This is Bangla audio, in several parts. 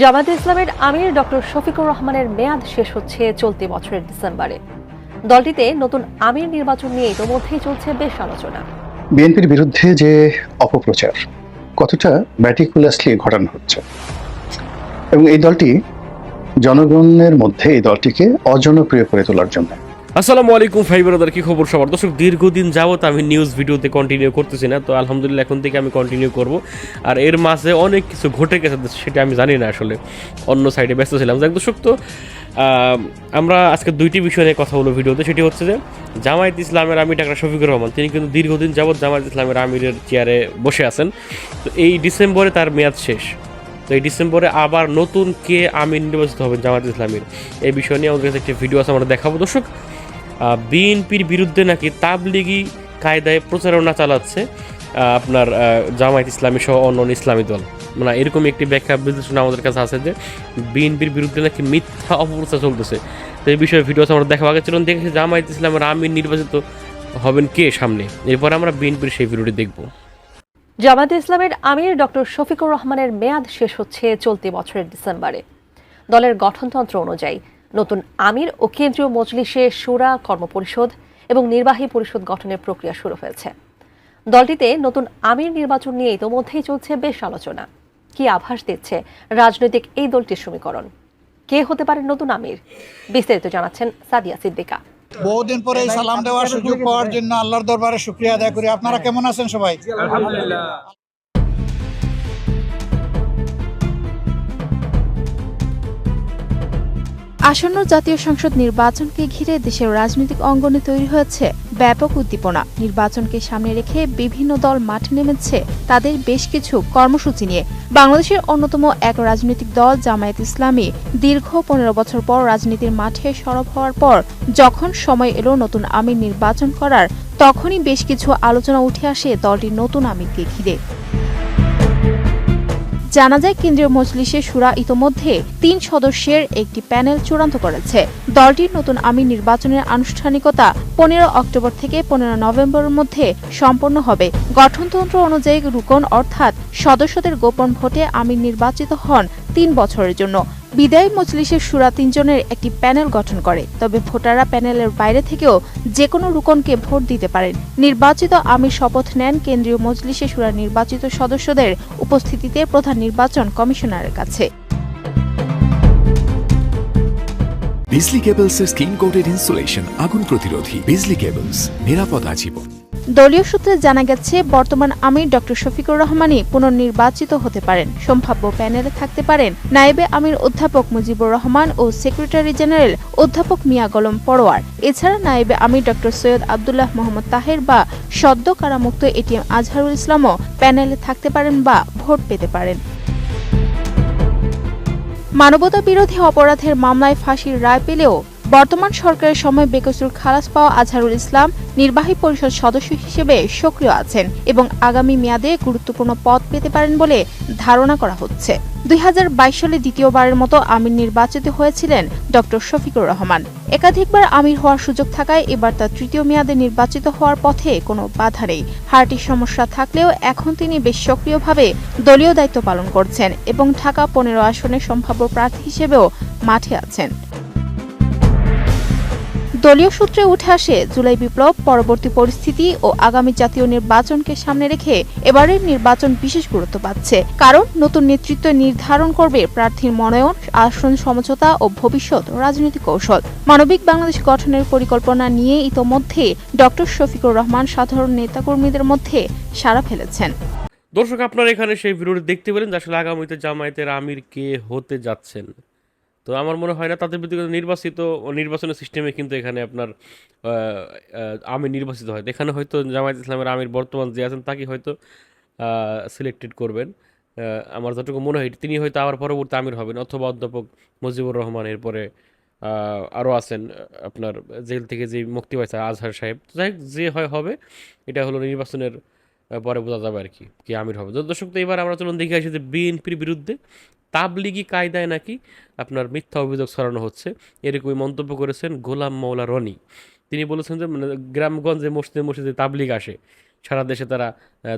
জামায়াতে ইসলামের আমির ডক্টর শফিকুর রহমানের মেয়াদ শেষ হচ্ছে চলতি বছরের ডিসেম্বরে। দলটিতে নতুন আমির নির্বাচন নিয়ে ইতোমধ্যেই চলছে বেশ আলোচনা। বিএনপির বিরুদ্ধে যে অপপ্রচার, কতটা ম্যাটিকুলাসলি ঘটানো হচ্ছে। এবং এই দলটি জনগণের মধ্যে এই দলটিকে অজনপ্রিয় করে তোলার জন্য। আসসালামু আলাইকুম, ভাই ব্রাদার, কি খবর সবার? দর্শক, দীর্ঘদিন যাবত আমি নিউজ ভিডিওতে কন্টিনিউ করতেছি না, তো আলহামদুলিল্লাহ এখন থেকে আমি কন্টিনিউ করব। আর এর মাঝে অনেক কিছু ঘটে গেছে সেটা আমি জানি না আসলে। অন্য সাইডে ব্যস্ত ছিলাম। যাক দর্শক, তো আমরা আজকে দুইটি বিষয় নিয়ে কথা বলব ভিডিওতে। সেটি হচ্ছে যে, জামায়াত ইসলামের আমির ডাক্তার শফিকুর রহমান, তিনি কিন্তু দীর্ঘদিন যাবত জামায়াত ইসলামের আমিরের চেয়ারে বসে আছেন। তো এই ডিসেম্বরে তার মেয়াদ শেষ। তো এই ডিসেম্বরে আবার নতুন কে আমির নির্বাচিত হবেন জামায়াত ইসলামের? এই বিষয় নিয়ে আমাদের কাছে একটি ভিডিও আছে, আমরা দেখাবো। দর্শক বিএনপির বিরুদ্ধে নাকি তাবলিগি কায়দায় প্রচারণা চালাচ্ছে আপনার জামায়াত ইসলামী সহ অন্য ইসলামী দল। মানে এরকম একটি ব্যাখ্যা বিশ্লেষণ আমাদের কাছে আছে যে বিএনপির বিরুদ্ধে নাকি মিথ্যা অপপ্রচার চলতেছে। তো এই বিষয়ে ভিডিও আমরা দেখা আগে চলুন দেখেছি জামায়াত ইসলামের আমির নির্বাচিত হবেন কে সামনে? এরপর আমরা বিএনপির সেই ভিডিওটি দেখব। জামায়াতে ইসলামের আমির ডক্টর শফিকুর রহমানের মেয়াদ শেষ হচ্ছে চলতি বছরের ডিসেম্বরে। দলের গঠনতন্ত্র অনুযায়ী নতুন আমির ও কেন্দ্রীয় মজলিসে সুরা কর্মপরিষদ এবং নির্বাহী পরিষদ গঠনের প্রক্রিয়া শুরু হয়েছে। দলটিতে নতুন আমির নির্বাচন নিয়ে ইতোমধ্যেই চলছে বেশ আলোচনা। কি আভাস দিচ্ছে রাজনৈতিক এই দলটির সমীকরণ? কে হতে পারে নতুন আমির? বিস্তারিত জানাচ্ছেন সাদিয়া সিদ্দিকা। বহুদিন পরে এই সালাম দেওয়ার সুযোগ পাওয়ার জন্য আল্লাহর দরবারে শুক্রিয়া আদায় করি। আপনারা কেমন আছেন সবাই? আসন্ন জাতীয় সংসদ নির্বাচনকে ঘিরে দেশের রাজনৈতিক অঙ্গনে তৈরি হয়েছে ব্যাপক উদ্দীপনা। নির্বাচনকে সামনে রেখে বিভিন্ন দল মাঠে নেমেছে তাদের বেশ কিছু কর্মসূচি নিয়ে। বাংলাদেশের অন্যতম এক রাজনৈতিক দল জামায়াত ইসলামী দীর্ঘ পনেরো বছর পর রাজনীতির মাঠে সরব হওয়ার পর যখন সময় এলো নতুন আমির নির্বাচন করার, তখনই বেশ কিছু আলোচনা উঠে আসে দলটির নতুন আমিরকে ঘিরে। জানা যায় কেন্দ্রীয় মজলিসে সুরা ইতোমধ্যে তিন সদস্যের একটি প্যানেল চূড়ান্ত করেছে। দলটির নতুন আমির নির্বাচনের আনুষ্ঠানিকতা পনেরো অক্টোবর থেকে পনেরো নভেম্বরের মধ্যে সম্পন্ন হবে। গঠনতন্ত্র অনুযায়ী রুকন অর্থাৎ সদস্যদের গোপন ভোটে আমির নির্বাচিত হন তিন বছরের জন্য। বিদায়ী মজলিসের সুরা তিনজনের একটি প্যানেল গঠন করে, তবে ভোটাররা প্যানেলের বাইরে থেকেও যে কোনো রুকনকে ভোট দিতে পারেন। নির্বাচিত আমির শপথ নেন কেন্দ্রীয় মজলিসে সুরা নির্বাচিত সদস্যদের উপস্থিতিতে প্রধান নির্বাচন কমিশনারের কাছে। বিজলি কেবলসের স্কিন কোটেড ইনসুলেশন আগুন প্রতিরোধী। বিজলি কেবলস, নিরাপদ আজীবন। দলীয় সূত্রে জানা গেছে, বর্তমান আমির ডক্টর শফিকুর রহমানই পুনর্নির্বাচিত হতে পারেন। সম্ভাব্য প্যানেলে থাকতে পারেন নায়েবে আমির অধ্যাপক মুজিবুর রহমান ও সেক্রেটারি জেনারেল অধ্যাপক মিয়া গলম পরোয়ার। এছাড়া নায়েবে আমির ডক্টর সৈয়দ আবদুল্লাহ মোহাম্মদ তাহের বা সদ্য কারামুক্ত এটিএম আজহারুল ইসলামও প্যানেলে থাকতে পারেন বা ভোট পেতে পারেন। মানবতা বিরোধী অপরাধের মামলায় ফাঁসির রায় পেলেও বর্তমান সরকারের সময় বেকসুর খালাস পাওয়া আজহারুল ইসলাম নির্বাহী পরিষদ সদস্য হিসেবে সক্রিয় আছেন এবং আগামী মেয়াদে গুরুত্বপূর্ণ পদ পেতে পারেন বলে ধারণা করা হচ্ছে। দুই হাজার বাইশ সালে দ্বিতীয়বারের মতো আমির নির্বাচিত হয়েছিলেন ডক্টর শফিকুর রহমান। একাধিকবার আমির হওয়ার সুযোগ থাকায় এবার তার তৃতীয় মেয়াদে নির্বাচিত হওয়ার পথে কোনো বাধা নেই। হার্টির সমস্যা থাকলেও এখন তিনি বেশ সক্রিয়ভাবে দলীয় দায়িত্ব পালন করছেন এবং ঢাকা পনেরো আসনের সম্ভাব্য প্রার্থী হিসেবেও মাঠে আছেন। দলীয় সূত্রে উঠে আসে, জুলাই বিপ্লব, পরবর্তী পরিস্থিতি ও আগামী জাতীয় নির্বাচনকে সামনে রেখে এবারের নির্বাচন বিশেষ গুরুত্ব পাচ্ছে। কারণ নতুন নেতৃত্ব নির্ধারণ করবে প্রার্থীর মনোনয়ন, আসন সমঝোতা ও ভবিষ্যৎ রাজনৈতিক কৌশল। মানবিক বাংলাদেশ গঠনের পরিকল্পনা নিয়ে ইতোমধ্যে ডক্টর শফিকুর রহমান সাধারণ নেতাকর্মীদের মধ্যে সাড়া ফেলেছেন। দর্শক, আপনারা এখানে সেই ভিডিওটি দেখতে পেলেন আসলে আগামীতে জামায়াতের আমির কে হতে যাচ্ছেন। তো আমার মনে হয় না তাদের ব্যক্তিগত নির্বাচিত নির্বাচনের সিস্টেমে কিন্তু এখানে আপনার আমির নির্বাচিত হয়। এখানে হয়তো জামায়াত ইসলামের আমির বর্তমান যে আছেন তাকে হয়তো সিলেক্টেড করবেন। আমার যতটুকু মনে হয় তিনি হয়তো আবার পরবর্তী আমির হবেন অথবা অধ্যাপক মুজিবুর রহমান এরপরে আরও আছেন, আপনার জেল থেকে যে মুক্তি পাইছে আজহার সাহেব। যাই যে হয় হবে, এটা হলো নির্বাচনের পরে বোঝা যাবে আর কি কি আমির হবে। দর্শক, তো এবার আমরা চলুন দেখে আসি যে বিএনপির বিরুদ্ধে তাবলিগি কায়দায় নাকি আপনার মিথ্যা অভিযোগ ছড়ানো হচ্ছে। এরকমই মন্তব্য করেছেন গোলাম মৌলা রনি। তিনি বলেছেন যে মানে গ্রামগঞ্জে মসজিদে মসজিদে তাবলিগ আসে। সারা দেশে তারা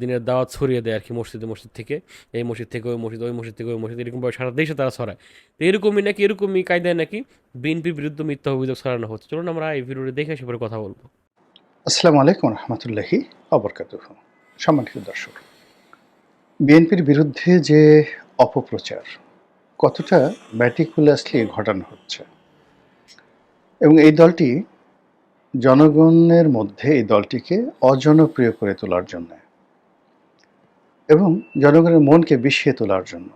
দিনের দাওয়াত ছড়িয়ে দেয় আর কি মসজিদে মসজিদ থেকে। এই মসজিদ থেকে ওই মসজিদ ওই মসজিদ থেকে ওই মসজিদ, এরকমভাবে সারা দেশে তারা ছড়ায়। তো এরকমই নাকি, এরকমই কায়দায় নাকি বিএনপির বিরুদ্ধে মিথ্যা অভিযোগ ছড়ানো হচ্ছে। চলুন আমরা এই ভিডিওটি দেখে সে পরে কথা বলব। আসসালামু আলাইকুম রহমতুল্লাহি অবরকাতুহ সম্মানিত দর্শক, বিএনপির বিরুদ্ধে যে অপপ্রচার। কতটা ম্যাটিকুলাসলি ঘটানো হচ্ছে। এবং এই দলটি জনগণের মধ্যে এই দলটিকে অজনপ্রিয় করে তোলার জন্য এবং জনগণের মনকে বিষিয়ে তোলার জন্য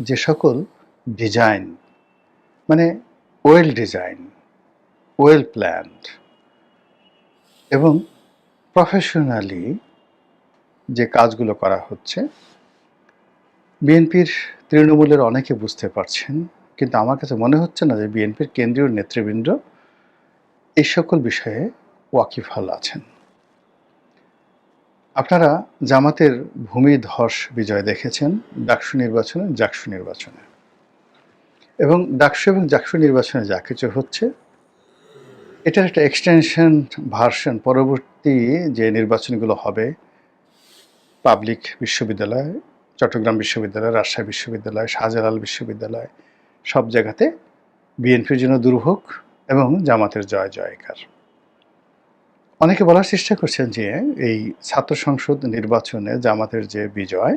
যে সকল ডিজাইন মানে ওয়েল ডিজাইন ওয়েল প্ল্যান্ড এবং প্রফেশনালি যে কাজগুলো করা হচ্ছে বিএনপির তৃণমূলের অনেকে বুঝতে পারছেন, কিন্তু আমার কাছে মনে হচ্ছে না যে বিএনপির কেন্দ্রীয় নেতৃবৃন্দ এই সকল বিষয়ে ওয়াকিফাল আছেন। আপনারা জামাতের ভূমি ধস বিজয় দেখেছেন, ডাকসু নির্বাচনে, জাকসু নির্বাচনে। এবং ডাকসু এবং জাকসু নির্বাচনে যা কিছু হচ্ছে, এটার একটা এক্সটেনশন ভার্সন পরবর্তী যে নির্বাচনগুলো হবে পাবলিক বিশ্ববিদ্যালয় চট্টগ্রাম বিশ্ববিদ্যালয়, রাজশাহী বিশ্ববিদ্যালয়, শাহজালাল বিশ্ববিদ্যালয়, সব জায়গাতে বিএনপির জন্য দুর্ভোগ এবং জামাতের জয় জয়কার। অনেকে বলার চেষ্টা করছেন যে এই ছাত্র সংসদ নির্বাচনে জামাতের যে বিজয়,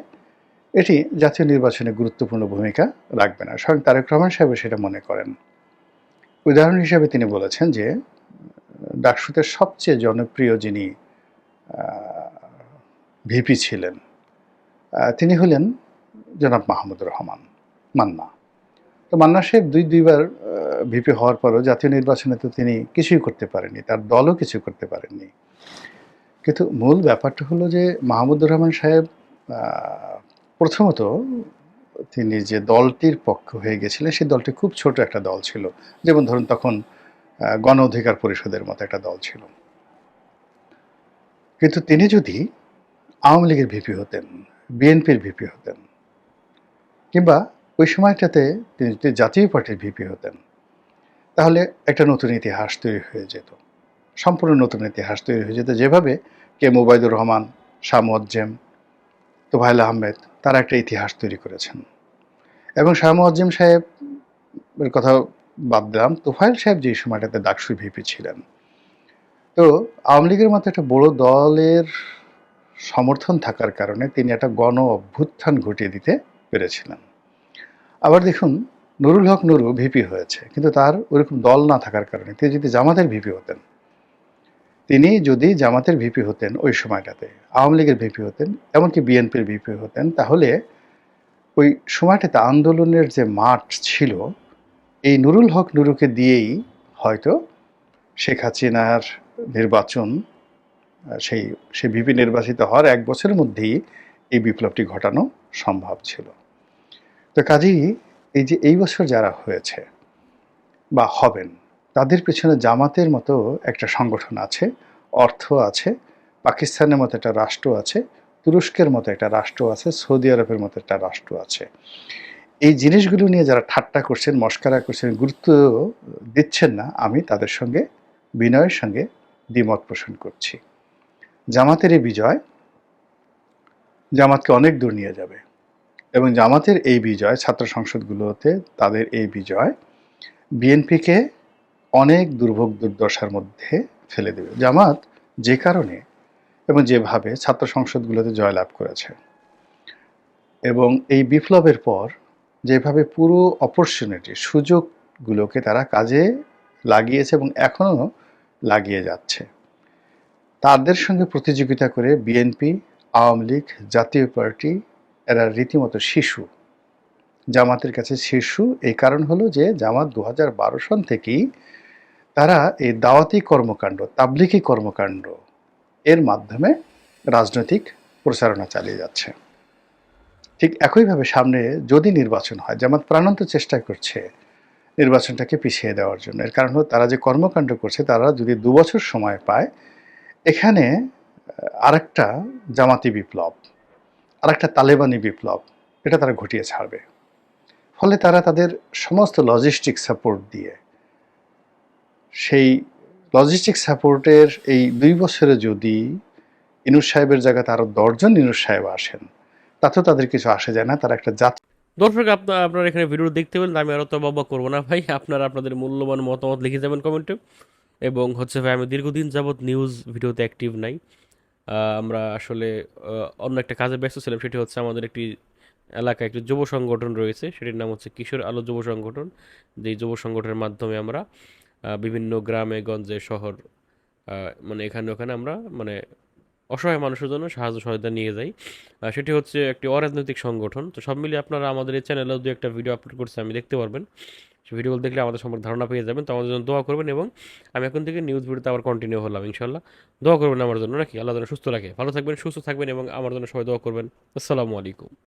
এটি জাতীয় নির্বাচনে গুরুত্বপূর্ণ ভূমিকা রাখবে না। স্বয়ং তারেক রহমান সাহেব সেটা মনে করেন। উদাহরণ হিসেবে তিনি বলেছেন যে, ডাকসুতে সবচেয়ে জনপ্রিয় যিনি ভিপি ছিলেন তিনি হলেন জনাব মাহমুদুর রহমান মান্না। তো মান্না সাহেব দুই, দুইবার ভিপি হওয়ার পরও জাতীয় নির্বাচনে তো তিনি কিছুই করতে পারেননি, তার দলও কিছু করতে পারেননি। কিন্তু মূল ব্যাপারটা হলো যে মাহমুদুর রহমান সাহেব প্রথমত তিনি যে দলটির পক্ষ হয়ে গেছিলেন, সেই দলটি খুব ছোট একটা দল ছিল। যেমন ধরুন তখন গণ অধিকার পরিষদের মতো একটা দল ছিল। কিন্তু তিনি যদি আওয়ামী লীগের ভিপি হতেন বিএনপির ভিপি হতেন কিংবা ওই সময়টাতে তিনি যদি জাতীয় পার্টির ভিপি হতেন, তাহলে একটা নতুন ইতিহাস তৈরি হয়ে যেত। সম্পূর্ণ নতুন ইতিহাস তৈরি হয়ে যেত যেভাবে কে মুবাইদুর রহমান, শাহ মুয়াজ্জেম তোফাইল আহমেদ, তারা একটা ইতিহাস তৈরি করেছেন। এবং শাহ মুয়াজ্জেম সাহেবের কথা বাদ দিলাম তোফাইল সাহেব যে সময়টাতে ডাকসু ভিপি ছিলেন। তো আওয়ামী লীগের মতো একটা বড় দলের সমর্থন থাকার কারণে তিনি একটা গণ অভ্যুত্থান ঘটিয়ে দিতে পেরেছিলেন। আবার দেখুন, নুরুল হক নুরু ভিপি হয়েছে, কিন্তু তার ওরকম দল না থাকার কারণে তিনি যদি জামাতের ভিপি হতেন, তিনি যদি জামাতের ভিপি হতেন ওই সময়টাতে, আওয়ামী লীগের ভিপি হতেন, এমনকি বিএনপির ভিপি হতেন, তাহলে ওই সময়টাতে আন্দোলনের যে মাঠ ছিল, এই নুরুল হক নুরুকে দিয়েই হয়তো শেখ হাসিনার নির্বাচন সেই সেই ভিপি নির্বাচিত হওয়ার এক বছরের মধ্যেই এই বিপ্লবটি ঘটানো সম্ভব ছিল। তো কাজেই এই যে এই বছর যারা হয়েছে বা হবেন, তাদের পেছনে জামাতের মতো একটা সংগঠন আছে, অর্থ আছে, পাকিস্তানের মতো একটা রাষ্ট্র আছে, তুরস্কের মতো একটা রাষ্ট্র আছে, সৌদি আরবের মতো একটা রাষ্ট্র আছে। এই জিনিসগুলো নিয়ে যারা ঠাট্টা করছেন, মস্কারা করছেন, গুরুত্ব দিচ্ছেন না, আমি তাদের সঙ্গে, বিনয়ের সঙ্গে দ্বিমত পোষণ করছি। জামাতের এই বিজয় জামাতকে অনেক দূর নিয়ে যাবে। এবং জামাতের এই বিজয়, ছাত্র সংসদগুলোতে তাদের এই বিজয় বিএনপিকে অনেক দুর্ভোগ দুর্দশার মধ্যে ফেলে দেবে। জামাত যে কারণে এবং যেভাবে ছাত্র সংসদগুলোতে জয়লাভ করেছে। এবং এই বিপ্লবের পর যেভাবে পুরো অপরচুনিটি সুযোগগুলোকে তারা কাজে লাগিয়েছে এবং এখনও লাগিয়ে যাচ্ছে। তাদের সঙ্গে প্রতিযোগিতা করে বিএনপি আওয়ামী লীগ, জাতীয় পার্টি, এরা রীতিমতো শিশু। জামাতের কাছে শিশু, এই কারণ হলো যে জামাত দু বারো সন থেকেই তারা এই দাওয়াতি কর্মকাণ্ড তাবলিকি কর্মকাণ্ড এর মাধ্যমে রাজনৈতিক প্রচারণা চালিয়ে যাচ্ছে। ঠিক একইভাবে সামনে যদি নির্বাচন হয়, জামাত প্রাণান্ত চেষ্টা করছে নির্বাচনটাকে পিছিয়ে দেওয়ার জন্য। এর কারণ হলো তারা যে কর্মকাণ্ড করছে, তারা যদি দু বছর সময় পায় এখানে আরেকটা জামাতি বিপ্লব, আরেকটা তালেবানি বিপ্লব, এটা তারা ঘটিয়ে ছাড়বে। ফলে তারা তাদের সমস্ত লজিস্টিক সাপোর্ট দিয়ে, সেই লজিস্টিক সাপোর্টের এই দুই বছরে যদি ইনুস সাহেবের জায়গাতে আরও দশজন ইনুস সাহেব আসেন, তাতেও তাদের কিছু আসে যায় না, তারা একটা জাত দর্শক আপনার আপনারা এখানে ভিডিও দেখতে পেলেন, আমি আরও তো বাবা করব না ভাই। আপনারা আপনাদের মূল্যবান মতামত লিখে যাবেন কমেন্টে এবং হচ্ছে ভাই, আমি দীর্ঘদিন যাবৎ নিউজ ভিডিওতে অ্যাক্টিভ নাই। আমরা আসলে অন্য একটা কাজে ব্যস্ত ছিলাম, সেটি হচ্ছে আমাদের একটি এলাকায় একটি যুব সংগঠন রয়েছে, সেটির নাম হচ্ছে কিশোর আলো যুব সংগঠন। যেই যুব সংগঠনের মাধ্যমে আমরা বিভিন্ন গ্রামে, গঞ্জে, শহর মানে এখানে ওখানে আমরা মানে অসহায় মানুষের জন্য সাহায্য সহায়তা নিয়ে যাই। সেটি হচ্ছে একটি অরাজনৈতিক সংগঠন। তো সব মিলিয়ে আপনারা আমাদের এই চ্যানেলেও দু একটা ভিডিও আপলোড করছে, আমি দেখতে পারবেন। ভিডিওগুলো দেখলে আমাদের সম্পর্কে ধারণা পেয়ে যাবেন। তো আমাদের জন্য দোয়া করবেন এবং আমি এখন থেকে নিউজ ভিডিওতে আবার কন্টিনিউ হলাম ইনশাল্লাহ দোয়া করবেন আমার জন্য, নাকি? আল্লাহ যেন সুস্থ রাখে। ভালো থাকবেন, সুস্থ থাকবেন এবং আমার জন্য সবাই দোয়া করবেন। আসসালামু আলাইকুম।